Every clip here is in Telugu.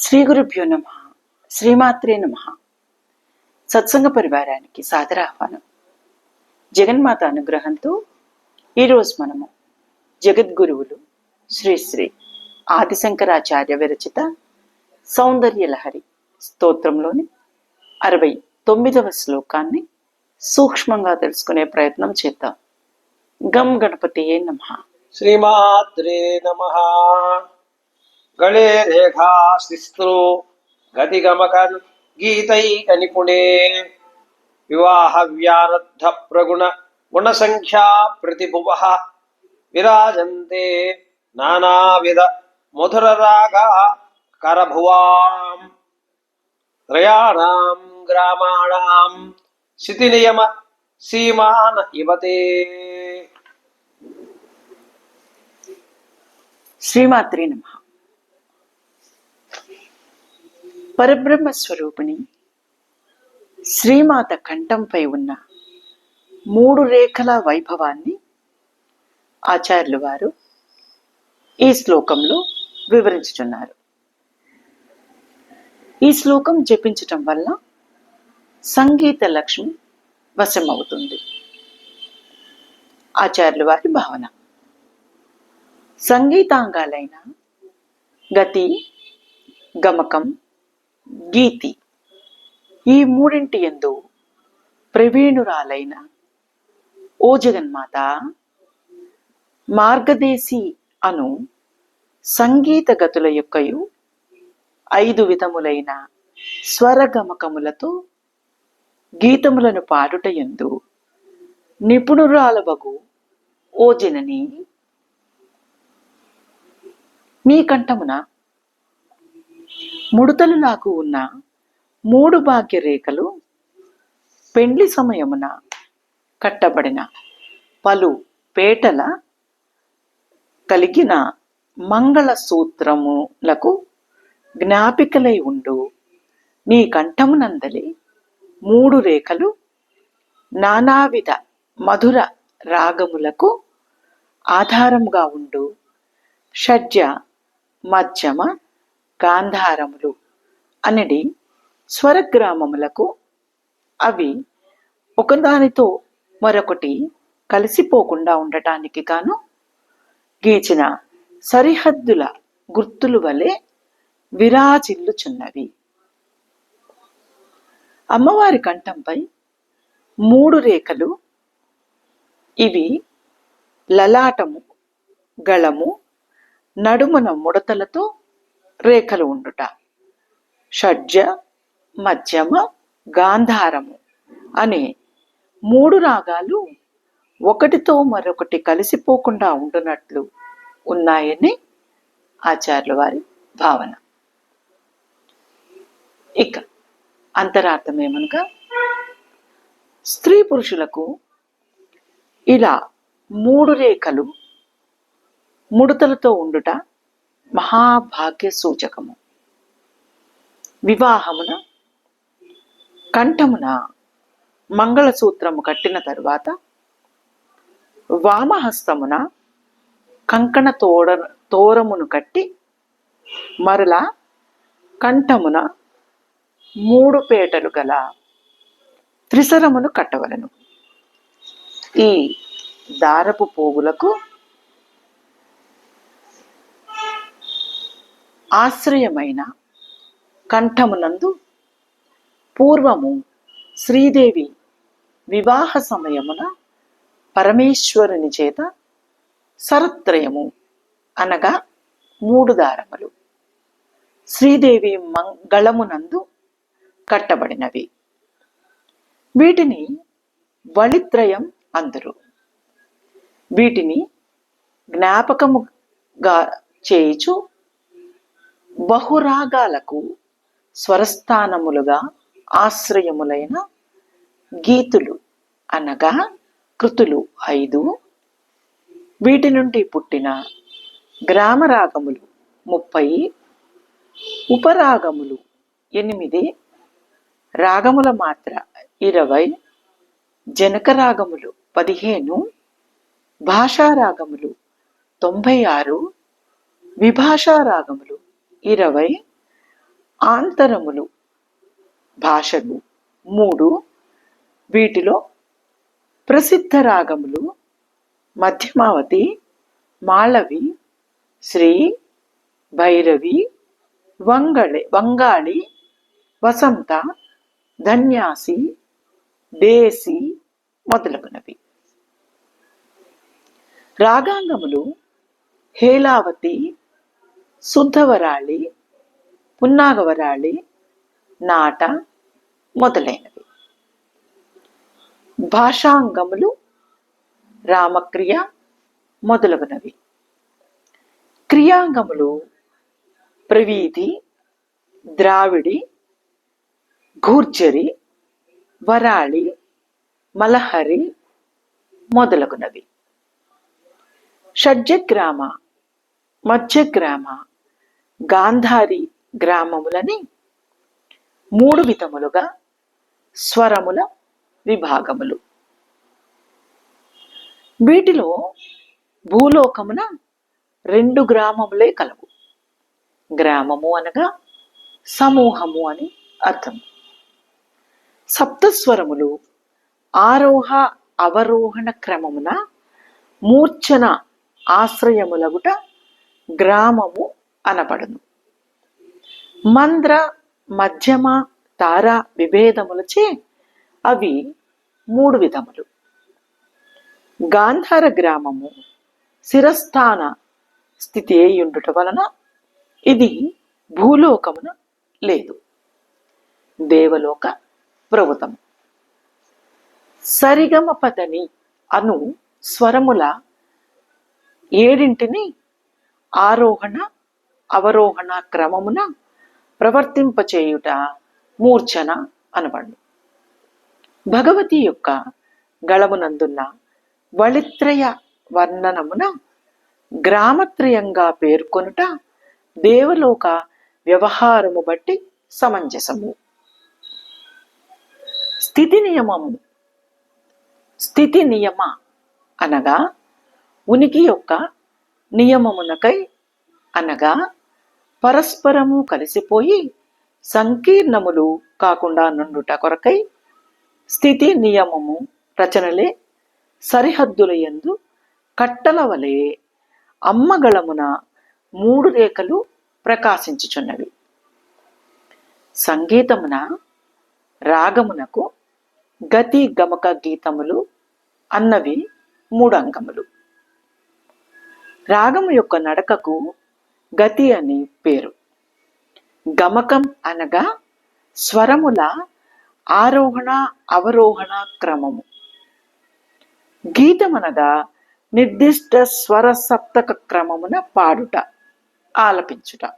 శ్రీ గురుభ్యో నమ. శ్రీమాత్రే నమ. సత్సంగ పరివారానికి సాదర ఆహ్వానం జగన్మాత అనుగ్రహంతో ఈరోజు మనము జగద్గురువులు శ్రీశ్రీ ఆదిశంకరాచార్య విరచిత సౌందర్య లహరి స్తోత్రంలోని అరవై తొమ్మిదవ శ్లోకాన్ని సూక్ష్మంగా తెలుసుకునే ప్రయత్నం చేద్దాం. గం గణపతి నమ. శ్రీమాద్రే నమ. గళే రేఖా శిస్త్రు గతిగమకన్ గీతైక నిపుణే వివాహ వ్యారద్ధ ప్రగుణ గుణసంఖ్యా ప్రతిభువ విరాజంతే నానావిధ మధుర రాగ కరభువాం త్రయాణం గ్రామాణం శితి నియమ సీమాన ఇవతే శ్రీమాత్రి నమ పరబ్రహ్మ స్వరూపిణి. శ్రీమాత కంఠంపై ఉన్న మూడు రేఖల వైభవాన్ని ఆచార్యులు వారు ఈ శ్లోకంలో వివరించుచున్నారు. ఈ శ్లోకం జపించటం వల్ల సంగీత లక్ష్మి వశమవుతుంది. ఆచార్యుల వారి భావన. సంగీతాంగాలైన గతి గమకం గీతి. ఈ మూడింటి ఎందు ప్రవీణురాలైన ఓ జగన్మాత మార్గదేశి అను సంగీత గతుల యొక్కయు ఐదు విధములైన స్వరగమకములతో గీతములను పాడుట ఎందు నిపుణురాలవగు ఓ జనని. నీ కంఠమున ముడతలు నాకు ఉన్న మూడు భాగ్య రేఖలు పెండ్లి సమయమున కట్టబడిన పలు పేటల కలిగిన మంగళ సూత్రములకు జ్ఞాపికలై ఉండు. నీ కంఠమునందలి మూడు రేఖలు నానావిధ మధుర రాగములకు ఆధారముగా ఉండు. షడ్జ మధ్యమ గాంధారములు అనడి స్వరగ్రామములకు అవి ఒకదానితో మరొకటి కలిసిపోకుండా ఉండటానికి గాను గీచిన సరిహద్దుల గుర్తులు వలె విరాజిల్లుచున్నవి. అమ్మవారి కంఠంపై మూడు రేఖలు ఇవి లలాటము గళము నడుమున ముడతలతో రేఖలు ఉండుట. షడ్జ మధ్యమ గాంధారము అనే మూడు రాగాలు ఒకటితో మరొకటి కలిసిపోకుండా ఉండునట్లు ఉన్నాయని ఆచార్యుల వారి భావన. ఇక అంతరార్థం ఏమనగా స్త్రీ పురుషులకు ఇలా మూడు రేఖలు ముడతలతో ఉండుట మహాభాగ్య సూచకము వివాహమున కంఠమున మంగళసూత్రము కట్టిన తరువాత వామహస్తమున కంకణ తోడ తోరమును కట్టి మరలా కంఠమున మూడు పేటలు గల త్రిసరమును కట్టవలను. ఈ దారపు పోగులకు ఆశ్రయమైన కంఠమునందు పూర్వము శ్రీదేవి వివాహ సమయమున పరమేశ్వరుని చేత సరత్రయము అనగా మూడు దారములు. శ్రీదేవి మంగళమునందు కట్టబడినవి. వీటిని వళిత్రయం అందరు. వీటిని జ్ఞాపకముగా చేయుచు బహురాగాలకు స్వరస్థానములుగా ఆశ్రయములైన గీతులు అనగా కృతులు ఐదు. వీటి నుండి పుట్టిన గ్రామరాగములు ముప్పై ఉపరాగములు ఎనిమిది రాగముల మాత్ర ఇరవై జనకరాగములు పదిహేను భాషారాగములు తొంభై ఆరు విభాషా రాగములు ఇరవై ఆంతరములు. భాషలు మూడు. వీటిలో ప్రసిద్ధ రాగములు మధ్యమావతి మాళవి శ్రీ భైరవి వంగళి వంగాళి వసంత ధన్యాసి దేశి మొదలగునవి. రాగాంగములు హేలావతి శుద్ధవరాళి పున్నాగవరాళి నాట మొదలైనవి. భాషాంగములు రామక్రియ మొదలగునవి. క్రియాంగములు ప్రవీధి ద్రావిడి గూర్జరి వరాళి మలహరి మొదలగునవి. షడ్జగ్రామ మధ్యగ్రామ గాంధారి గ్రామములని మూడు విధములుగా స్వరముల విభాగములు. వీటిలో భూలోకమున రెండు గ్రామములే కలవు. గ్రామము అనగా సమూహము అని అర్థం. సప్తస్వరములు ఆరోహ అవరోహణ క్రమమున మూర్ఛన ఆశ్రయములగుట గ్రామము అనబడును. మంద్ర మధ్యమ తార విభేదములచే అవి మూడు విధములు. గాంధార గ్రామము శిరస్థాన స్థితి అయ్యుండుట వలన ఇది భూలోకమున లేదు. దేవలోక ప్రభుతం సరిగమ పదని అను స్వరముల ఏడింటిని ఆరోహణ అవరోహణ క్రమమున ప్రవర్తింపచేయుట మూర్ఛన అనబడు. భగవతి యొక్క గళమునందున్న వళిత్రయ వర్ణనమున గ్రామత్రయంగా పేర్కొనుట దేవలోక వ్యవహారము బట్టి సమంజసము. స్థితి నియమము. స్థితి నియమ అనగా ఉనికి యొక్క నియమమునకై అనగా పరస్పరము కలిసిపోయి సంకీర్ణములు కాకుండా నుండుట కొరకై స్థితి నియమము రచనలే సరిహద్దుల యందు కట్టల వలె అమ్మగళమున మూడు రేఖలు ప్రకాశించుచున్నవి. సంగీతమున రాగమునకు గతి గమక గీతములు అన్నవి మూడు అంగములు. రాగము యొక్క నడకకు గతి అని పేరు. గమకం అనగా స్వరముల ఆరోహణ అవరోహణ క్రమము. గీతమనగా నిర్దిష్ట స్వర సప్తక క్రమమున పాడుట ఆలపించుట.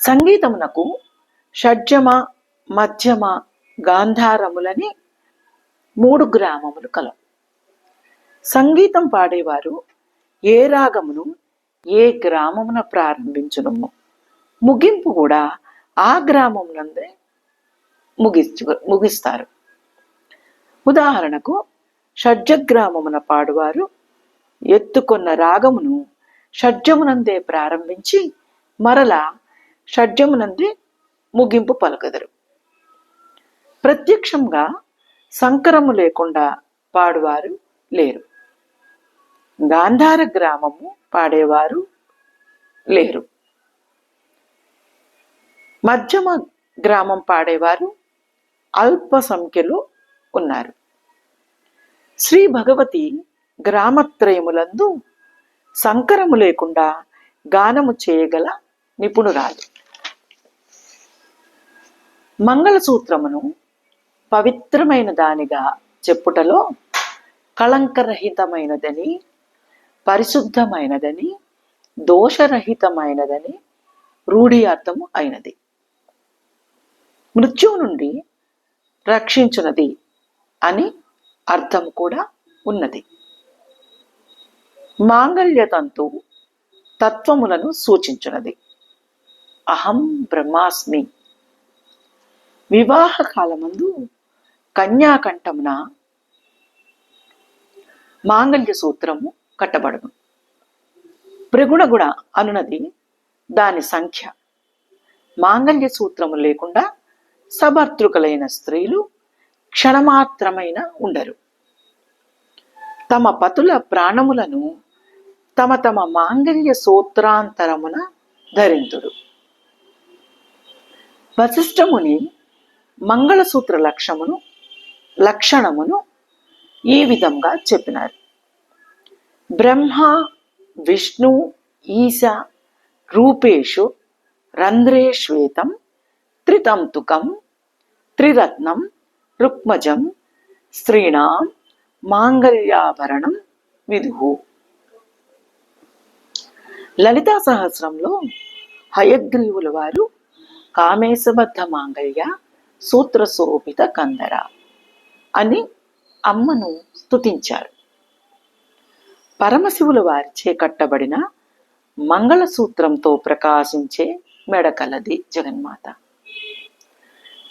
సంగీతమునకు షడ్జమ మధ్యమ గాంధారములని మూడు గ్రామములు కలవు. సంగీతం పాడేవారు ఏ రాగమును ఏ గ్రామమున ప్రారంభించును ముగింపు కూడా ఆ గ్రామమునందే ముగించు ముగిస్తారు. ఉదాహరణకు షడ్జగ్రామమున పాడువారు ఎత్తుకొన్న రాగమును షడ్జమునందే ప్రారంభించి మరలా షడ్జమునందే ముగింపు పలకదరు. ప్రత్యక్షంగా సంకరము లేకుండా పాడువారు లేరు. గాంధార గ్రామము పాడేవారు లేరు. మధ్యమ గ్రామం పాడేవారు అల్ప సంఖ్యలో ఉన్నారు. శ్రీ భగవతి గ్రామత్రయములందు సంకరము లేకుండా గానము చేయగల నిపుణురాలు. మంగళసూత్రమును పవిత్రమైన దానిగా చెప్పుటలో కళంకరహితమైనదని పరిశుద్ధమైనదని దోషరహితమైనదని రూఢి అర్థము అయినది. మృత్యువు నుండి రక్షించునది అని అర్థం కూడా ఉన్నది. మాంగళ్యతంతు తత్వములను సూచించున్నది అహం బ్రహ్మాస్మి. వివాహ కాలమందు కన్యాకంఠమున మాంగళ్య సూత్రము కట్టబడును ప్రగుణగుణ అనునది దాని సంఖ్య. మాంగళ్య సూత్రము లేకుండా సభర్తృకులైన స్త్రీలు క్షణమాత్రమైన ఉండరు. తమ పతుల ప్రాణములను తమ తమ మాంగళ్య సూత్రాంతరమున ధరింతుడు వశిష్ఠముని మంగళసూత్ర లక్ష్యమును లక్షణమును ఈ విధంగా చెప్పినారు. బ్రహ్మ విష్ణు ఈశ రూపేషు రంధ్రే శ్వేతం త్రితంతుకం త్రిరత్నం రుక్మజం స్త్రీణాం మాంగళ్యాభరణం విదుహు. లలితా సహస్రంలో హయగ్రీవుల వారు కామేశబద్ధ మాంగళ్య సూత్రశోభిత కందర అని అమ్మను స్తుతించారు. పరమశివుల వారిచే కట్టబడిన మంగళసూత్రంతో ప్రకాశించే మెడకలది జగన్మాత.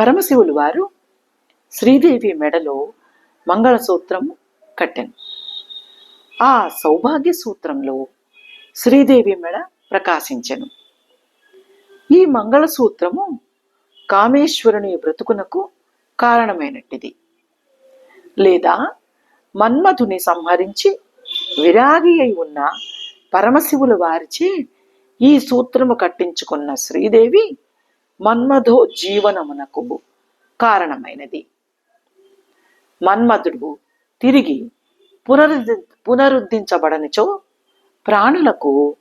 పరమశివులు వారు శ్రీదేవి మెడలో మంగళసూత్రం కట్టెను. ఆ సౌభాగ్య సూత్రంలో శ్రీదేవి మెడ ప్రకాశించెను. ఈ మంగళసూత్రము కామేశ్వరుని బ్రతుకునకు కారణమైనట్టిది. లేదా మన్మధుని సంహరించి విరాగి అయి ఉన్న పరమశివుల వారిచే ఈ సూత్రము కట్టించుకున్న శ్రీదేవి మన్మధో జీవనమునకు కారణమైనది. మన్మధుడు తిరిగి పునరుద్ధి పునరుద్ధరించబడనిచో ప్రాణులకు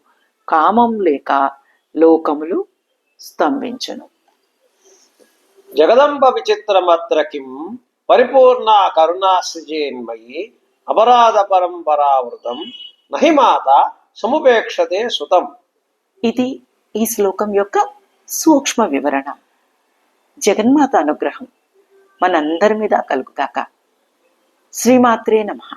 కామం లేక లోకములు స్తంభించును. జగదంబ విచిత్రమత్ర కిం పరిపూర్ణ కరుణాశ్రిజేన్మయి అపరాధ పరంపరావృతం నహి మాత సముపేక్షతే సుతం. ఇది ఈ శ్లోకం యొక్క సూక్ష్మ వివరణ. జగన్మాత అనుగ్రహం మనందరి మీద కలుగుగాక. శ్రీమాత్రే నమః.